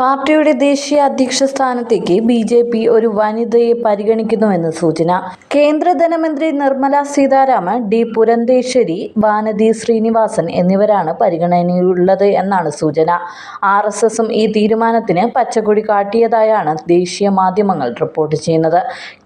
പാർട്ടിയുടെ ദേശീയ അധ്യക്ഷ സ്ഥാനത്തേക്ക് ബി ജെ പി ഒരു വനിതയെ പരിഗണിക്കുന്നുവെന്ന് സൂചന. കേന്ദ്ര ധനമന്ത്രി നിർമ്മല സീതാരാമൻ ഡി പുരന്തേശ്വരി വാനതി ശ്രീനിവാസൻ എന്നിവരാണ് പരിഗണനയിലുള്ളത് എന്നാണ് സൂചന. ആർ എസ് എസും ഈ തീരുമാനത്തിന് പച്ചക്കൊടി കാട്ടിയതായാണ് ദേശീയ മാധ്യമങ്ങൾ റിപ്പോർട്ട് ചെയ്യുന്നത്.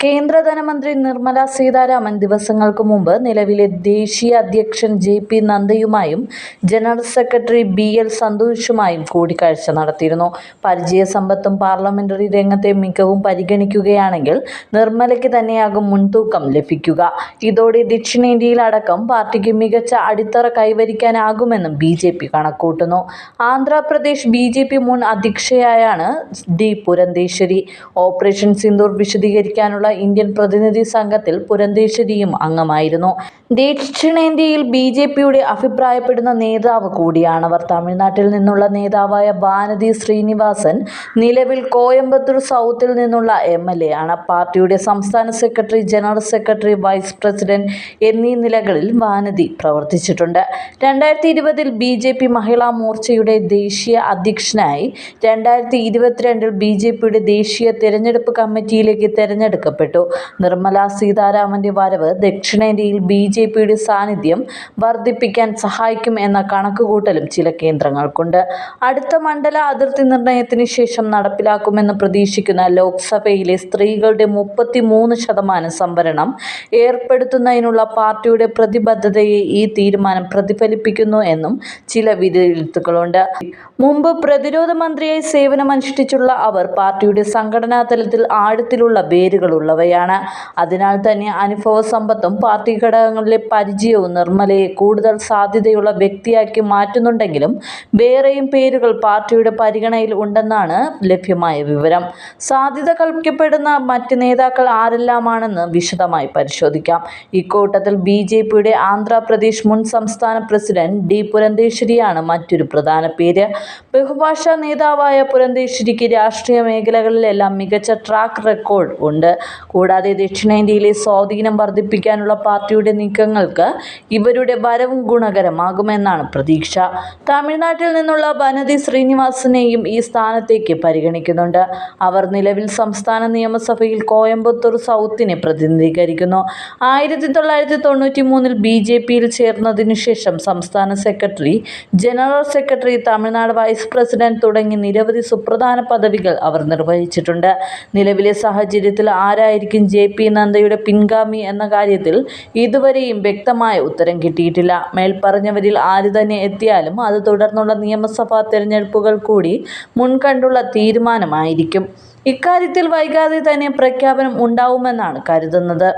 കേന്ദ്ര ധനമന്ത്രി നിർമ്മല സീതാരാമൻ ദിവസങ്ങൾക്ക് മുമ്പ് നിലവിലെ ദേശീയ അധ്യക്ഷൻ ജെ പി നന്ദയുമായും ജനറൽ സെക്രട്ടറി ബി എൽ സന്തോഷുമായും കൂടിക്കാഴ്ച നടത്തിയിരുന്നു. പരിചയസമ്പത്തും പാർലമെന്ററി രംഗത്തെ മികവും പരിഗണിക്കുകയാണെങ്കിൽ നിർമ്മലയ്ക്ക് തന്നെയാകും മുൻതൂക്കം ലഭിക്കുക. ഇതോടെ ദക്ഷിണേന്ത്യയിലടക്കം പാർട്ടിക്ക് മികച്ച അടിത്തറ കൈവരിക്കാനാകുമെന്നും ബി ജെ പി കണക്കൂട്ടുന്നു ആന്ധ്രാപ്രദേശ് ബി ജെ പി മുൻ അധ്യക്ഷയായാണ് ഡി പുരന്തേശ്വരി. ഓപ്പറേഷൻ സിന്ദൂർ വിശദീകരിക്കാനുള്ള ഇന്ത്യൻ പ്രതിനിധി സംഘത്തിൽ പുരന്തേശ്വരിയും അംഗമായിരുന്നു. ദക്ഷിണേന്ത്യയിൽ ബി ജെ പിയുടെ അഭിപ്രായപ്പെടുന്ന നേതാവ് കൂടിയാണവർ തമിഴ്നാട്ടിൽ നിന്നുള്ള നേതാവായ ഭാനതി ശ്രീനിവാസൻ നിലവിൽ കോയമ്പത്തൂർ സൗത്തിൽ നിന്നുള്ള എം എൽ എ ആണ് പാർട്ടിയുടെ സംസ്ഥാന secretary general secretary vice president എന്നീ നിലകളിൽ വാനതി പ്രവർത്തിച്ചിട്ടുണ്ട്. രണ്ടായിരത്തി ഇരുപതിൽ ബി ജെ പി മഹിളാ മോർച്ചയുടെ ദേശീയ അധ്യക്ഷനായി രണ്ടായിരത്തി ഇരുപത്തിരണ്ടിൽ ബി ജെ പിയുടെ ദേശീയ തെരഞ്ഞെടുപ്പ് കമ്മിറ്റിയിലേക്ക് തെരഞ്ഞെടുക്കപ്പെട്ടു. നിർമ്മല സീതാരാമന്റെ വരവ് ദക്ഷിണേന്ത്യയിൽ ബി ജെ പിയുടെ സാന്നിധ്യം വർദ്ധിപ്പിക്കാൻ സഹായിക്കും എന്ന കണക്കുകൂട്ടലും ചില കേന്ദ്രങ്ങൾക്കുണ്ട്. അടുത്ത മണ്ഡല അതിർത്തി നിർണയത്തിന് ശേഷം നടപ്പിലാക്കുമെന്ന് പ്രതീക്ഷിക്കുന്ന ലോക്സഭയിലെ സ്ത്രീകളുടെ മുപ്പത്തി മൂന്ന് ശതമാനം സംവരണം ഏർപ്പെടുത്തുന്നതിനുള്ള പാർട്ടിയുടെ പ്രതിബദ്ധതയെ ഈ തീരുമാനം പ്രതിഫലിപ്പിക്കുന്നു എന്നും ചില വിലയിരുത്തുകളുണ്ട് മുമ്പ് പ്രതിരോധ മന്ത്രിയായി സേവനമനുഷ്ഠിച്ചുള്ള അവർ പാർട്ടിയുടെ സംഘടനാ തലത്തിൽ ആഴത്തിലുള്ള വേരുകളുള്ളവയാണ്. അതിനാൽ തന്നെ അനുഭവ സമ്പത്തും പാർട്ടി ഘടകങ്ങളിലെ പരിചയവും നിർമ്മലയെ കൂടുതൽ സാധ്യതയുള്ള വ്യക്തിയാക്കി മാറ്റുന്നുണ്ടെങ്കിലും വേറെയും പേരുകൾ പാർട്ടിയുടെ പരിഗണനയിൽ ഉണ്ടെന്നാണ് ലഭ്യമായ വിവരം. സാധ്യത കൽപ്പിക്കപ്പെടുന്ന മറ്റ് നേതാക്കൾ ആരെല്ലാമാണെന്ന് വിശദമായി പരിശോധിക്കാം. ഇക്കൂട്ടത്തിൽ ബി ജെ പിയുടെ ആന്ധ്രാപ്രദേശ് മുൻ സംസ്ഥാന പ്രസിഡന്റ് ഡി പുരന്തേശ്വരിയാണ് മറ്റൊരു പ്രധാന പേര്. ബഹുഭാഷാ നേതാവായ പുരന്തേശ്വരിക്ക് രാഷ്ട്രീയ മേഖലകളിലെല്ലാം മികച്ച ട്രാക്ക് റെക്കോർഡ് ഉണ്ട്. കൂടാതെ ദക്ഷിണേന്ത്യയിലെ സ്വാധീനം വർദ്ധിപ്പിക്കാനുള്ള പാർട്ടിയുടെ നീക്കങ്ങൾക്ക് ഇവരുടെ വരവും ഗുണകരമാകുമെന്നാണ് പ്രതീക്ഷ. തമിഴ്നാട്ടിൽ നിന്നുള്ള വനതി ശ്രീനിവാസനെയും ഈ സ്ഥാനത്തേക്ക് പരിഗണിക്കുന്നുണ്ട്. അവർ നിലവിൽ സംസ്ഥാന നിയമസഭയിൽ കോയമ്പത്തൂർ സൗത്തിനെ പ്രതിനിധീകരിക്കുന്നു. ആയിരത്തി തൊള്ളായിരത്തി തൊണ്ണൂറ്റി മൂന്നിൽ ബി ജെ പിയിൽ ചേർന്നതിനു ശേഷം സംസ്ഥാന secretary general secretary Tamil Nadu vice president തുടങ്ങി നിരവധി സുപ്രധാന പദവികൾ അവർ നിർവഹിച്ചിട്ടുണ്ട്. നിലവിലെ സാഹചര്യത്തിൽ ആരായിരിക്കും ജെ പി നന്ദയുടെ പിൻഗാമി എന്ന കാര്യത്തിൽ ഇതുവരെയും വ്യക്തമായ ഉത്തരം കിട്ടിയിട്ടില്ല. മേൽപ്പറഞ്ഞവരിൽ ആര് തന്നെ എത്തിയാലും അത് തുടർന്നുള്ള നിയമസഭാ തെരഞ്ഞെടുപ്പുകൾ കൂടി മുൻകണ്ടുള്ള തീരുമാനമായിരിക്കും. ഇക്കാര്യത്തിൽ വൈകാതെ തന്നെ പ്രഖ്യാപനം ഉണ്ടാവുമെന്നാണ് കരുതുന്നത്.